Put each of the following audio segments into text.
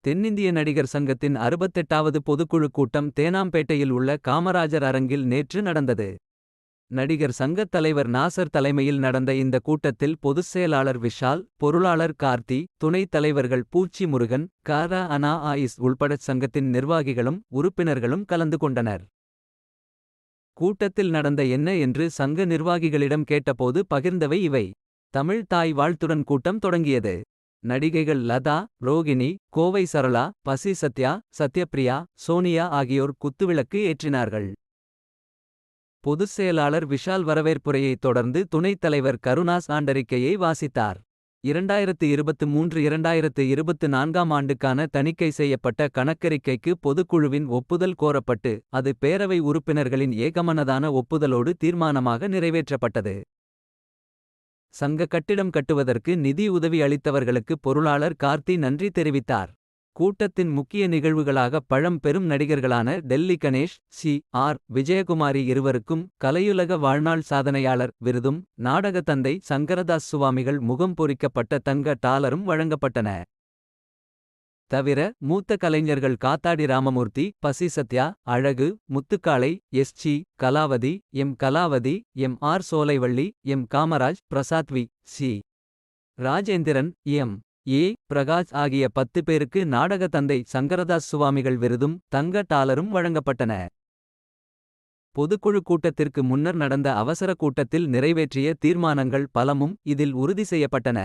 தென்னிந்திய நடிகர் சங்கத்தின் அறுபத்தெட்டாவது பொதுக்குழு கூட்டம் தேனாம்பேட்டையில் உள்ள காமராஜர் அரங்கில் நேற்று நடந்தது. நடிகர் சங்கத் தலைவர் நாசர் தலைமையில் நடந்த இந்த கூட்டத்தில் பொதுச் செயலாளர் விஷால், பொருளாளர் கார்த்தி, துணைத் தலைவர்கள் பூச்சி முருகன், காரா அனா ஆயிஸ் உள்படச் சங்கத்தின் நிர்வாகிகளும், உறுப்பினர்களும் கலந்து கொண்டனர். கூட்டத்தில் நடந்த என்ன என்று சங்க நிர்வாகிகளிடம் கேட்டபோது பகிர்ந்தவை இவை. தமிழ் தாய் வாழ்த்துடன் கூட்டம் தொடங்கியது. நடிகைகள் லதா, ரோகிணி, கோவை சரளா, பசி சத்யா, சத்யப்ரியா, சோனியா ஆகியோர் குத்துவிளக்கு ஏற்றினார்கள். பொதுச் செயலாளர் விஷால் வரவேற்புரையைத் தொடர்ந்து துணைத் தலைவர் கருணாஸ் ஆண்டறிக்கையை வாசித்தார். 2023 2024ஆம் ஆண்டுக்கான தணிக்கை செய்யப்பட்ட கணக்கறிக்கைக்கு பொதுக்குழுவின் ஒப்புதல் கோரப்பட்டு, அது பேரவை உறுப்பினர்களின் ஏகமனதான ஒப்புதலோடு தீர்மானமாக நிறைவேற்றப்பட்டது. சங்க கட்டிடம் கட்டுவதற்கு நிதி உதவி அளித்தவர்களுக்கு பொருளாளர் கார்த்தி நன்றி தெரிவித்தார். கூட்டத்தின் முக்கிய நிகழ்வுகளாக பழம் பெரும் நடிகர்களான டெல்லி கணேஷ், சி. ஆர். விஜயகுமாரி இருவருக்கும் கலையுலக வாழ்நாள் சாதனையாளர் விருதும், நாடக தந்தை சங்கரதாஸ் சுவாமிகள் முகம் பொறிக்கப்பட்ட தங்க டாலரும் வழங்கப்பட்டன. தவிர, மூத்த கலைஞர்கள் காத்தாடி Ramamoorthy, Pasi Sathya, Azhagu, Muthukalai, S. C. Kalavathi, M. Kalavathi, M. R. Solaivalli, M. Kamaraj, Prasad V. C. Rajendran, M. A. Prakash ஆகிய பத்து பேருக்கு நாடக தந்தை சங்கரதாஸ் சுவாமிகள் விருதும், தங்க டாலரும் வழங்கப்பட்டன. பொதுக்குழு கூட்டத்திற்கு முன்னர் நடந்த அவசர கூட்டத்தில் நிறைவேற்றிய தீர்மானங்கள் பலமும் இதில் உறுதி செய்யப்பட்டன.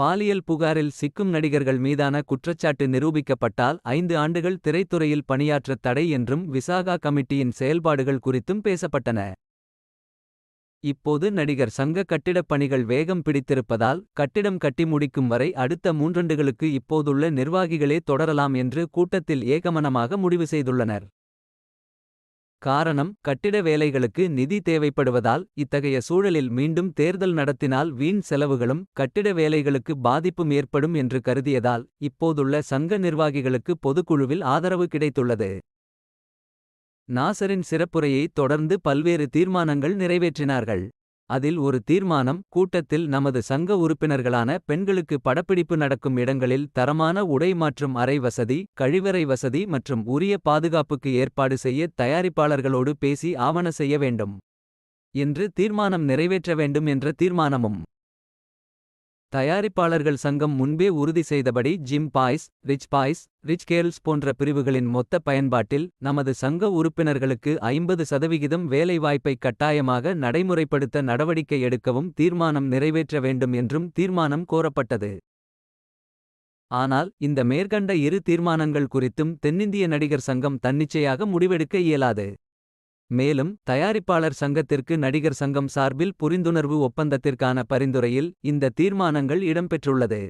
பாலியல் புகாரில் சிக்கும் நடிகர்கள் மீதான குற்றச்சாட்டு நிரூபிக்கப்பட்டால் ஐந்து ஆண்டுகள் திரைத்துறையில் பணியாற்றத் தடை என்றும் விசாகா கமிட்டியின் செயல்பாடுகள் குறித்தும் பேசப்பட்டன. இப்போது நடிகர் சங்க கட்டிடப் பணிகள் வேகம் பிடித்திருப்பதால், கட்டிடம் கட்டி முடிக்கும் வரை அடுத்த மூன்றண்டுகளுக்கு இப்போதுள்ள நிர்வாகிகளே தொடரலாம் என்று கூட்டத்தில் ஏகமனமாக முடிவு செய்துள்ளனர். காரணம் கட்டிட வேலைகளுக்கு நிதி தேவைப்படுவதால், இத்தகைய சூழலில் மீண்டும் தேர்தல் நடத்தினால் வீண் செலவுகளும், கட்டிட வேலைகளுக்கு பாதிப்பும் ஏற்படும் என்று கருதியதால், இப்போதுள்ள சங்க நிர்வாகிகளுக்கு பொதுக்குழுவில் ஆதரவு கிடைத்துள்ளது. நாசரின் சிறப்புரையைத் தொடர்ந்து பல்வேறு தீர்மானங்கள் நிறைவேற்றினார்கள். அதில் ஒரு தீர்மானம் கூட்டத்தில் நமது சங்க உறுப்பினர்களான பெண்களுக்கு படப்பிடிப்பு நடக்கும் இடங்களில் தரமான உடை மாற்றும் அறை வசதி, கழிவறை வசதி மற்றும் உரிய பாதுகாப்புக்கு ஏற்பாடு செய்ய தயாரிப்பாளர்களோடு பேசி ஆவண செய்ய வேண்டும். என்று தீர்மானம் நிறைவேற்ற வேண்டும் என்ற தீர்மானமும். தயாரிப்பாளர்கள் சங்கம் முன்பே உறுதி செய்தபடி gym boys, rich boys, rich girls போன்ற பிரிவுகளின் மொத்த பயன்பாட்டில், நமது சங்க உறுப்பினர்களுக்கு ஐம்பது சதவிகிதம் வேலைவாய்ப்பை கட்டாயமாக நடைமுறைப்படுத்த நடவடிக்கை எடுக்கவும் தீர்மானம் நிறைவேற்ற வேண்டும் என்றும் தீர்மானம் கோரப்பட்டது. ஆனால், இந்த மேற்கண்ட இரு தீர்மானங்கள் குறித்தும் தென்னிந்திய நடிகர் சங்கம் தன்னிச்சையாக முடிவெடுக்க இயலாது. மேலும், தயாரிப்பாளர் சங்கத்திற்கு நடிகர் சங்கம் சார்பில் புரிந்துணர்வு ஒப்பந்தத்திற்கான பரிந்துரையில் இந்த தீர்மானங்கள் இடம்பெற்றுள்ளது.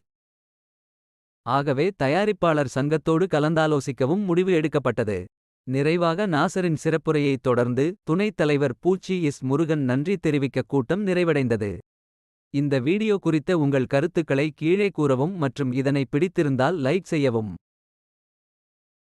ஆகவே தயாரிப்பாளர் சங்கத்தோடு கலந்தாலோசிக்கவும் முடிவு எடுக்கப்பட்டது. நிறைவாக நாசரின் சிறப்புரையைத் தொடர்ந்து, துணைத் தலைவர் பூச்சி எஸ். முருகன் நன்றி தெரிவிக்க கூட்டம் நிறைவடைந்தது. இந்த வீடியோ குறித்த உங்கள் கருத்துக்களை கீழே கூறவும் மற்றும் இதனை பிடித்திருந்தால் லைக் செய்யவும்.